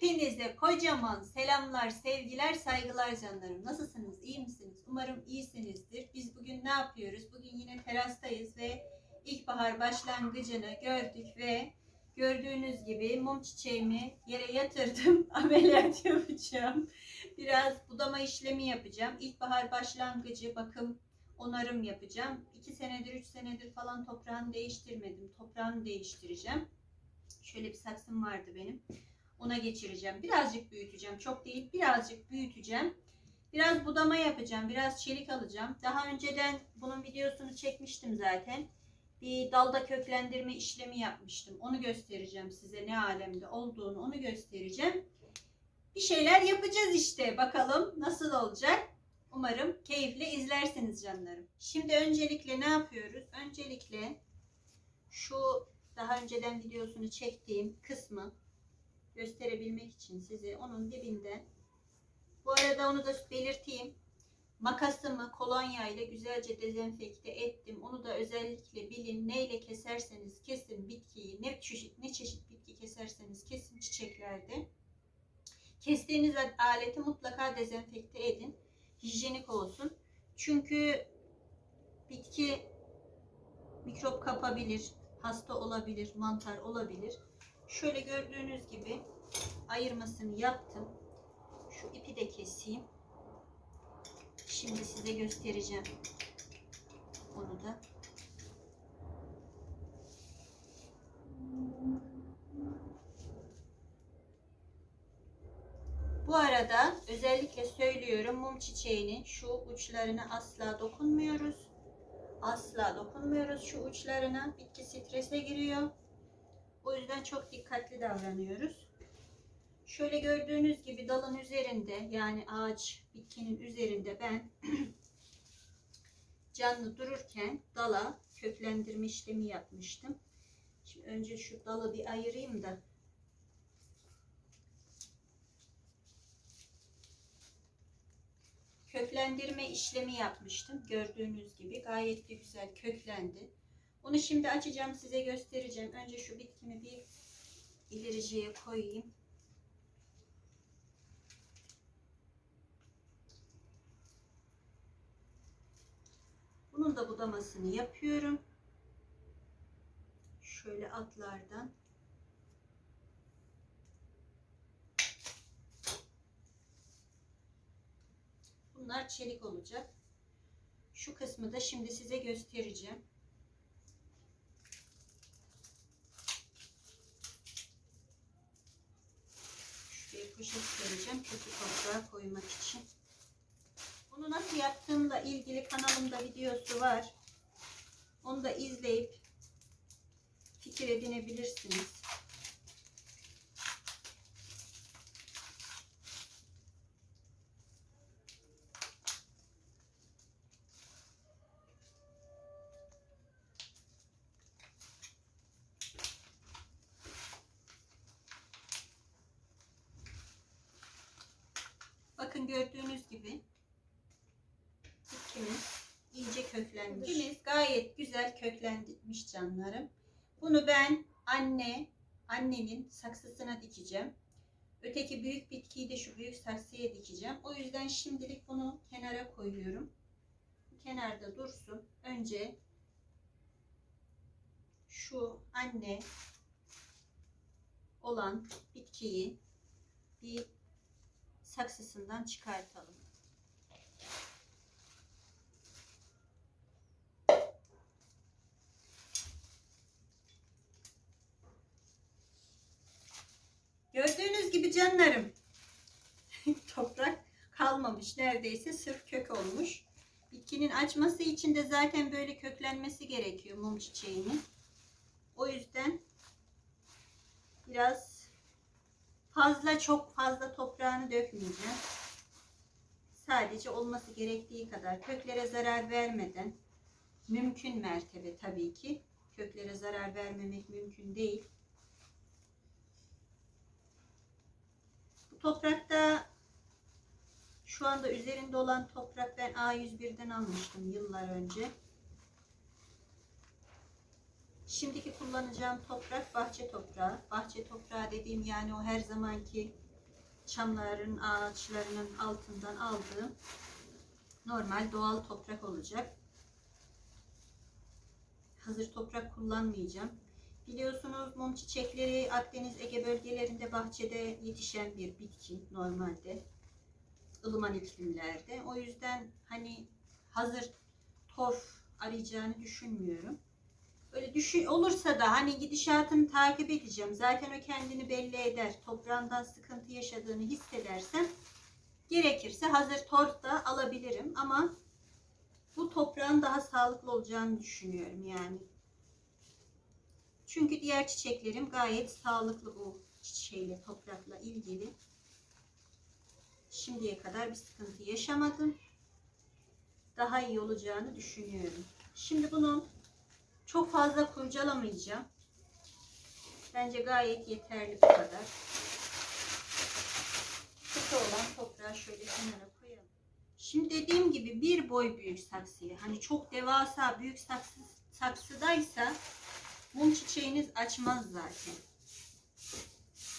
Hepinize kocaman selamlar, sevgiler, saygılar canlarım. Nasılsınız? İyi misiniz? Umarım iyisinizdir. Biz bugün ne yapıyoruz? Bugün yine terastayız ve ilkbahar başlangıcını gördük ve gördüğünüz gibi mum çiçeğimi yere yatırdım. Ameliyat yapacağım. Biraz budama işlemi yapacağım. İlkbahar başlangıcı bakım onarım yapacağım. 2 senedir, 3 senedir falan toprağını değiştirmedim. Toprağını değiştireceğim. Şöyle bir saksım vardı benim. Ona geçireceğim. Birazcık büyüteceğim. Çok değil. Birazcık büyüteceğim. Biraz budama yapacağım. Biraz çelik alacağım. Daha önceden bunun videosunu çekmiştim zaten. Bir dalda köklendirme işlemi yapmıştım. Onu göstereceğim size ne alemde olduğunu. Onu göstereceğim. Bir şeyler yapacağız işte. Bakalım nasıl olacak. Umarım keyifle izlersiniz canlarım. Şimdi öncelikle ne yapıyoruz? Öncelikle şu daha önceden videosunu çektiğim kısmı gösterebilmek için size onun dibinde. Bu arada onu da belirteyim. Makasımı kolonya ile güzelce dezenfekte ettim. Onu da özellikle bilin. Neyle keserseniz kesin bitkiyi, ne çeşit ne çeşit bitki keserseniz kesin çiçeklerde. Kestiğiniz aleti mutlaka dezenfekte edin. Hijyenik olsun. Çünkü bitki mikrop kapabilir, hasta olabilir, mantar olabilir. Şöyle gördüğünüz gibi ayırmasını yaptım. Şu ipi de keseyim. Şimdi size göstereceğim. Onu da. Bu arada özellikle söylüyorum mum çiçeğinin şu uçlarına asla dokunmuyoruz. Asla dokunmuyoruz şu uçlarına. Bitki strese giriyor. O yüzden çok dikkatli davranıyoruz. Şöyle gördüğünüz gibi dalın üzerinde yani ağaç bitkinin üzerinde ben canlı dururken dala köklendirme işlemi yapmıştım. Şimdi önce şu dalı bir ayırayım da köklendirme işlemi yapmıştım. Gördüğünüz gibi gayet de güzel köklendi. Onu şimdi açacağım size göstereceğim. Önce şu bitkimi bir ilericiye koyayım. Bunun da budamasını yapıyorum. Şöyle altlardan. Bunlar çelik olacak. Şu kısmı da şimdi size göstereceğim. Şuraya poşet sereceğim kötü toprağa koymak için. Bunu nasıl yaptığımla ilgili kanalımda videosu var. Onu da izleyip fikir edinebilirsiniz. Bakın gördüğünüz gibi bitkimiz iyice köklenmiş. Bitkimiz gayet güzel köklenmiş canlarım. Bunu ben anne, annenin saksısına dikeceğim. Öteki büyük bitkiyi de şu büyük saksıya dikeceğim. O yüzden şimdilik bunu kenara koyuyorum. Kenarda dursun. Önce şu anne olan bitkiyi bir saksısından çıkartalım. Gördüğünüz gibi canlarım toprak kalmamış neredeyse sırf kök olmuş. Bitkinin açması için de zaten böyle köklenmesi gerekiyor mum çiçeğinin. O yüzden biraz fazla çok fazla toprağını dökmeyeceğim. Sadece olması gerektiği kadar köklere zarar vermeden mümkün mertebe tabii ki köklere zarar vermemek mümkün değil. Toprakta şu anda üzerinde olan toprak ben A101'den almıştım yıllar önce. Şimdiki kullanacağım toprak bahçe toprağı. Bahçe toprağı dediğim yani o her zamanki çamların, ağaçlarının altından aldığım normal doğal toprak olacak. Hazır toprak kullanmayacağım. Biliyorsunuz mum çiçekleri Akdeniz Ege bölgelerinde bahçede yetişen bir bitki normalde. ılıman iklimlerde. O yüzden hani hazır torf arayacağını düşünmüyorum. Böyle düşün olursa da hani gidişatını takip edeceğim. Zaten o kendini belli eder. Toprağından sıkıntı yaşadığını hissedersem gerekirse hazır torf da alabilirim ama bu toprağın daha sağlıklı olacağını düşünüyorum yani. Çünkü diğer çiçeklerim gayet sağlıklı bu çiçeğiyle, toprakla ilgili. Şimdiye kadar bir sıkıntı yaşamadım. Daha iyi olacağını düşünüyorum. Şimdi bunu çok fazla kurcalamayacağım. Bence gayet yeterli bu kadar. Kötü olan toprağı şöyle kenara koyalım. Şimdi dediğim gibi bir boy büyük saksıya. Hani çok devasa büyük saksı, saksıdaysa mum çiçeğiniz açmaz zaten.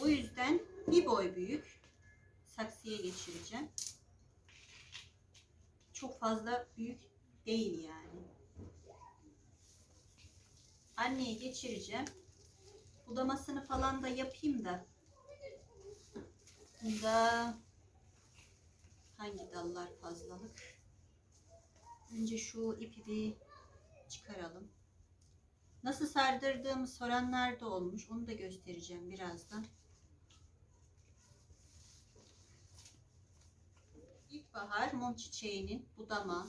O yüzden bir boy büyük saksıya geçireceğim. Çok fazla büyük değil yani. Anneye geçireceğim. Budamasını falan da yapayım da. Bunda hangi dallar fazlalık? Önce şu ipi bir çıkaralım. Nasıl sardırdığımı soranlar da olmuş. Onu da göstereceğim birazdan. İlkbahar mum çiçeğinin budama,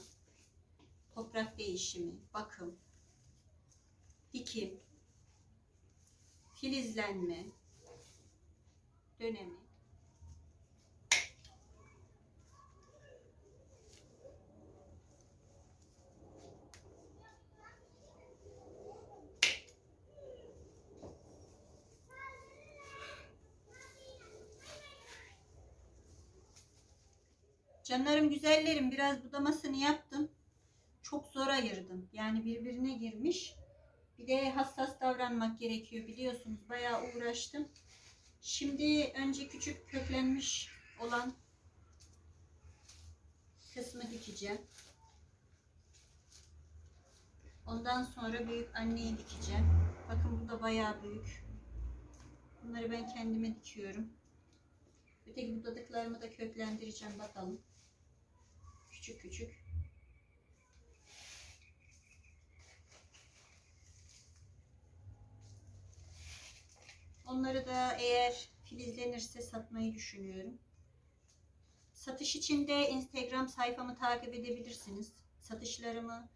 toprak değişimi, bakım, dikim, filizlenme dönemi. Canlarım güzellerim biraz budamasını yaptım. Çok zor ayırdım. Yani birbirine girmiş. Bir de hassas davranmak gerekiyor biliyorsunuz. Bayağı uğraştım. Şimdi önce küçük köklenmiş olan kısmı dikeceğim. Ondan sonra büyük anneyi dikeceğim. Bakın bu da bayağı büyük. Bunları ben kendime dikiyorum. Öteki budadıklarımı da köklendireceğim bakalım. Küçük küçük. Onları da eğer filizlenirse satmayı düşünüyorum. Satış için de Instagram sayfamı takip edebilirsiniz. Satışlarımı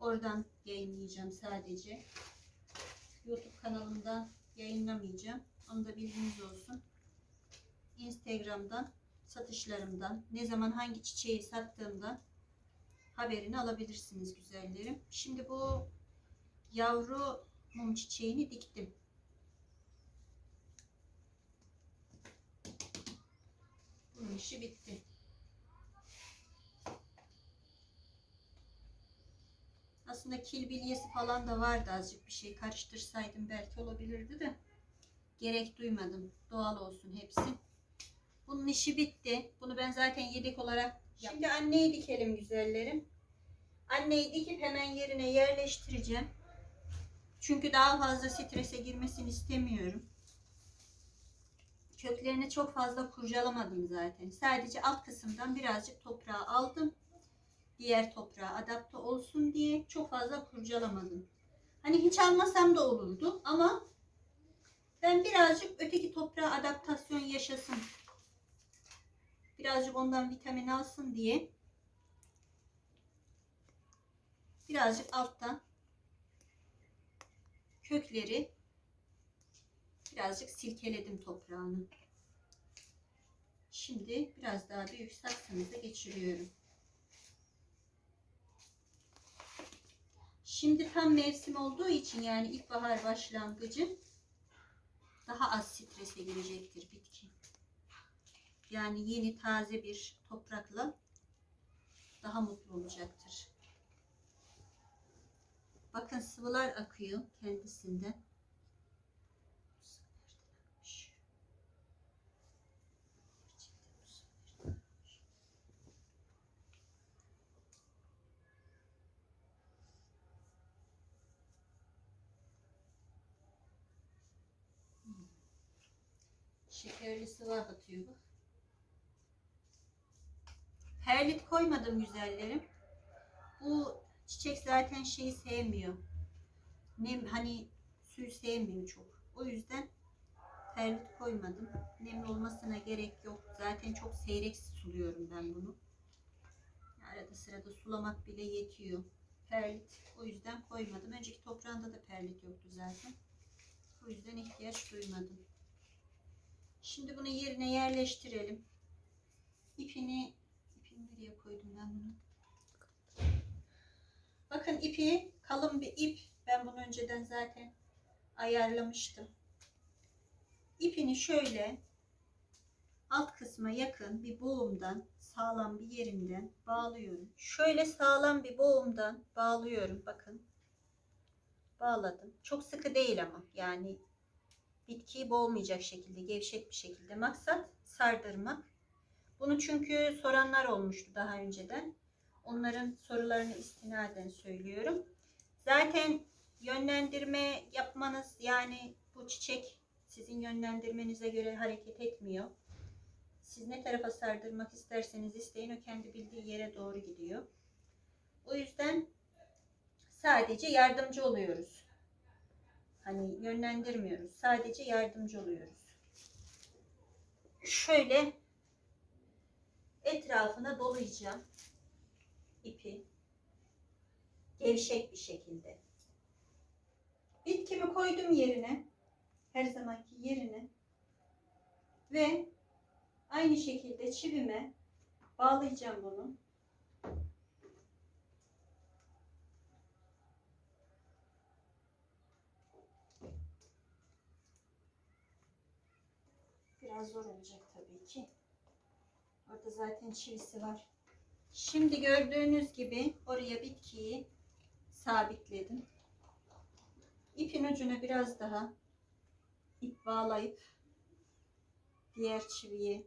oradan yayınlayacağım sadece. YouTube kanalımdan yayınlamayacağım. Onu da bilginiz olsun. Instagram'dan satışlarımdan, ne zaman hangi çiçeği sattığımdan haberini alabilirsiniz güzellerim. Şimdi bu yavru mum çiçeğini diktim. Bunun işi bitti. Aslında kil bilyesi falan da vardı azıcık bir şey karıştırsaydım belki olabilirdi de gerek duymadım. Doğal olsun hepsi. Bunun işi bitti. Bunu ben zaten yedek olarak Şimdi anneyi dikelim güzellerim. Anneyi dikip hemen yerine yerleştireceğim. Çünkü daha fazla strese girmesini istemiyorum. Köklerini çok fazla kurcalamadım zaten. Sadece alt kısımdan birazcık toprağı aldım. Diğer toprağa adapte olsun diye çok fazla kurcalamadım. Hani hiç almasam da olurdu ama ben birazcık öteki toprağa adaptasyon yaşasın birazcık ondan vitamin alsın diye birazcık alttan kökleri birazcık silkeledim toprağını. Şimdi biraz daha büyük saksımıza geçiriyorum. Şimdi tam mevsim olduğu için yani ilkbahar başlangıcı daha az strese girecektir bitki. Yani yeni taze bir toprakla daha mutlu olacaktır. Bakın sıvılar akıyor kendisinden. Şekerli sıvı atıyor bak. Perlit koymadım güzellerim. Bu çiçek zaten şeyi sevmiyor. Nem hani suyu sevmiyor çok. O yüzden perlit koymadım. Nemli olmasına gerek yok. Zaten çok seyrek suluyorum ben bunu. Arada sırada sulamak bile yetiyor. Perlit o yüzden koymadım. Önceki toprağında da perlit yoktu zaten. O yüzden ihtiyaç duymadım. Şimdi bunu yerine yerleştirelim. İpini, ipini nereye koydum ben bunu? Bakın ipi kalın bir ip. Ben bunu önceden zaten ayarlamıştım. İpini şöyle alt kısma yakın bir boğumdan sağlam bir yerinden bağlıyorum. Şöyle sağlam bir boğumdan bağlıyorum. Bakın. Bağladım. Çok sıkı değil ama yani bitkiyi boğmayacak şekilde gevşek bir şekilde maksat sardırmak. Bunu çünkü soranlar olmuştu daha önceden. Onların sorularını istinaden söylüyorum. Zaten yönlendirme yapmanız yani bu çiçek sizin yönlendirmenize göre hareket etmiyor. Siz ne tarafa sardırmak isterseniz isteyin o kendi bildiği yere doğru gidiyor. O yüzden sadece yardımcı oluyoruz. Hani yönlendirmiyoruz. Sadece yardımcı oluyoruz. Şöyle etrafına dolayacağım ipi gevşek bir şekilde. Bitkimi koydum yerine. Her zamanki yerine. Ve aynı şekilde çivime bağlayacağım bunu. Biraz zor olacak. Orada zaten çivisi var. Şimdi gördüğünüz gibi oraya bitkiyi sabitledim. İpin ucuna biraz daha ip bağlayıp diğer çiviyi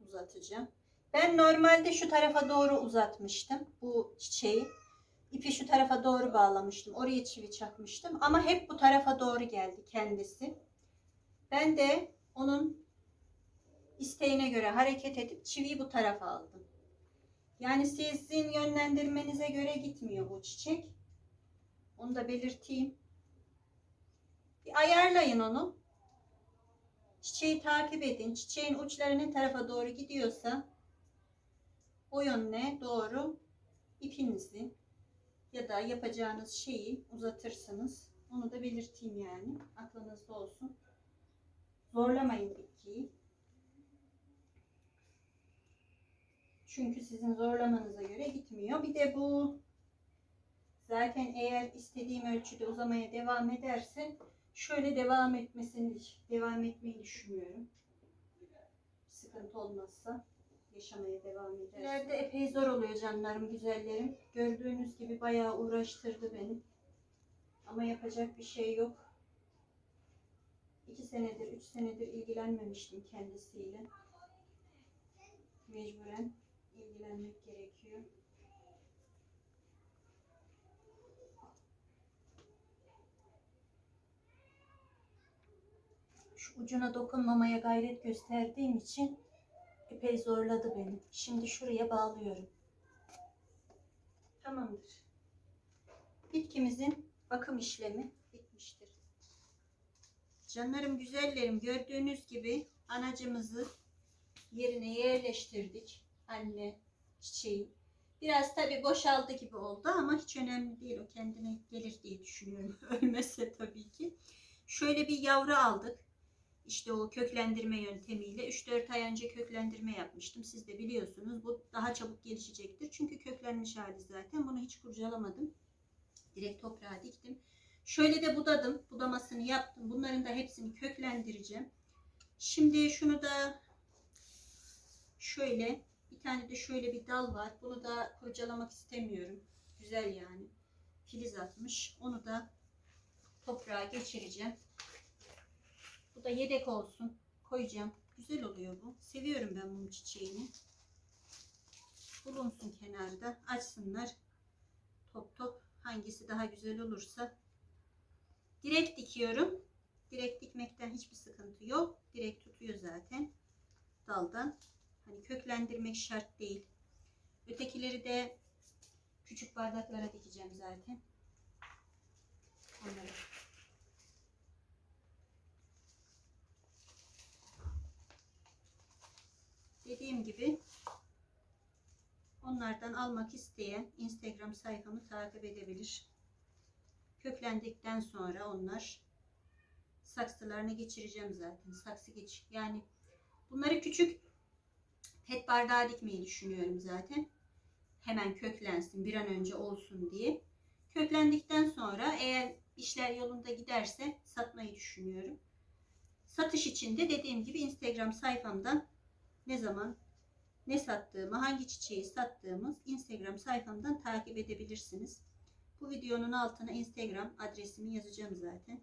uzatacağım. Ben normalde şu tarafa doğru uzatmıştım bu çiçeği. İpi şu tarafa doğru bağlamıştım. Oraya çivi çakmıştım. Ama hep bu tarafa doğru geldi kendisi. Ben de onun isteğine göre hareket edip çiviyi bu tarafa aldım. Yani sizin yönlendirmenize göre gitmiyor bu çiçek. Onu da belirteyim. Bir ayarlayın onu. Çiçeği takip edin. Çiçeğin uçları ne tarafa doğru gidiyorsa o yönüne doğru ipinizi ya da yapacağınız şeyi uzatırsınız. Onu da belirteyim yani. Aklınızda olsun. Zorlamayın bitkiyi. Çünkü sizin zorlamanıza göre gitmiyor. Bir de bu zaten eğer istediğim ölçüde uzamaya devam ederse şöyle devam etmesini devam etmeyi düşünüyorum. Sıkıntı olmazsa yaşamaya devam eder. İleride epey zor oluyor canlarım, güzellerim. Gördüğünüz gibi bayağı uğraştırdı beni. Ama yapacak bir şey yok. İki senedir, üç senedir ilgilenmemiştim kendisiyle. Mecburen ilgilenmek gerekiyor. Şu ucuna dokunmamaya gayret gösterdiğim için epey zorladı beni. Şimdi şuraya bağlıyorum. Tamamdır. Bitkimizin bakım işlemi bitmiştir. Canlarım güzellerim gördüğünüz gibi anacımızı yerine yerleştirdik. Anne çiçeği. Biraz tabi boşaldı gibi oldu ama hiç önemli değil. O kendine gelir diye düşünüyorum. Ölmezse tabii ki. Şöyle bir yavru aldık. İşte o köklendirme yöntemiyle 3-4 ay önce köklendirme yapmıştım. Siz de biliyorsunuz. Bu daha çabuk gelişecektir. Çünkü köklenmiş hali zaten. Bunu hiç kurcalamadım. Direkt toprağa diktim. Şöyle de budadım. Budamasını yaptım. Bunların da hepsini köklendireceğim. Şimdi şunu da şöyle bir tane de şöyle bir dal var. Bunu da kurcalamak istemiyorum. Güzel yani. Filiz atmış. Onu da toprağa geçireceğim. Bu da yedek olsun. Koyacağım. Güzel oluyor bu. Seviyorum ben bunun çiçeğini. Bulunsun kenarda. Açsınlar. Top top. Hangisi daha güzel olursa. Direkt dikiyorum. Direkt dikmekten hiçbir sıkıntı yok. Direkt tutuyor zaten daldan. Hani köklendirmek şart değil. Ötekileri de küçük bardaklara dikeceğim zaten. Onları. Dediğim gibi onlardan almak isteyen Instagram sayfamı takip edebilir. Köklendikten sonra onlar saksılarına geçireceğim zaten. Saksı geç. Yani bunları küçük pet bardağa dikmeyi düşünüyorum zaten. Hemen köklensin bir an önce olsun diye. Köklendikten sonra eğer işler yolunda giderse satmayı düşünüyorum. Satış için de dediğim gibi Instagram sayfamdan ne zaman ne sattığımı, hangi çiçeği sattığımız Instagram sayfamdan takip edebilirsiniz. Bu videonun altına Instagram adresimi yazacağım zaten.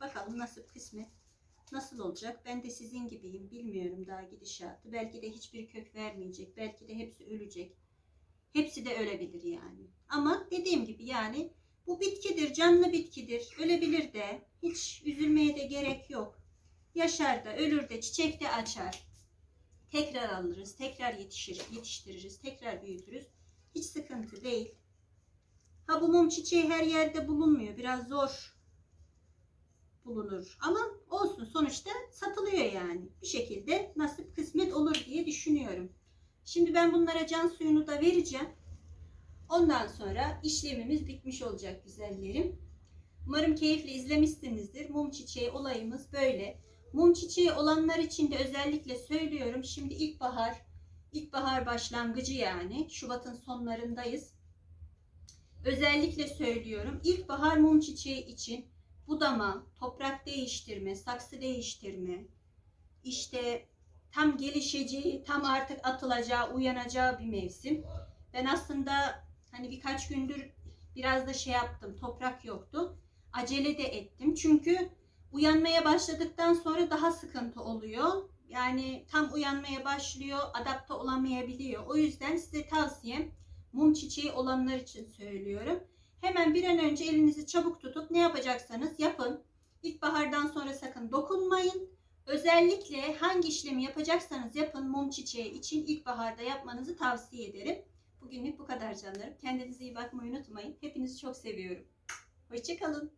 Bakalım nasıl kısmet nasıl olacak? Ben de sizin gibiyim. Bilmiyorum daha gidişatı. Belki de hiçbir kök vermeyecek. Belki de hepsi ölecek. Hepsi de ölebilir yani. Ama dediğim gibi yani bu bitkidir, canlı bitkidir. Ölebilir de. Hiç üzülmeye de gerek yok. Yaşar da, ölür de, çiçek de açar. Tekrar alırız, tekrar yetişir, yetiştiririz, tekrar büyütürüz. Hiç sıkıntı değil. Ha bu mum çiçeği her yerde bulunmuyor. Biraz zor bulunur. Ama olsun sonuçta satılıyor yani. Bir şekilde nasip kısmet olur diye düşünüyorum. Şimdi ben bunlara can suyunu da vereceğim. Ondan sonra işlemimiz bitmiş olacak güzellerim. Umarım keyifle izlemişsinizdir. Mum çiçeği olayımız böyle. Mum çiçeği olanlar için de özellikle söylüyorum. Şimdi ilkbahar, ilkbahar başlangıcı yani. Şubat'ın sonlarındayız. Özellikle söylüyorum. İlkbahar mum çiçeği için budama, toprak değiştirme, saksı değiştirme, işte tam gelişeceği, tam artık atılacağı, uyanacağı bir mevsim. Ben aslında hani birkaç gündür biraz da şey yaptım, toprak yoktu. Acele de ettim çünkü uyanmaya başladıktan sonra daha sıkıntı oluyor. Yani tam uyanmaya başlıyor, adapte olamayabiliyor. O yüzden size tavsiyem mum çiçeği olanlar için söylüyorum. Hemen bir an önce elinizi çabuk tutup ne yapacaksanız yapın. İlkbahardan sonra sakın dokunmayın. Özellikle hangi işlemi yapacaksanız yapın mum çiçeği için ilkbaharda yapmanızı tavsiye ederim. Bugünlük bu kadar canlarım. Kendinize iyi bakmayı unutmayın. Hepinizi çok seviyorum. Hoşçakalın.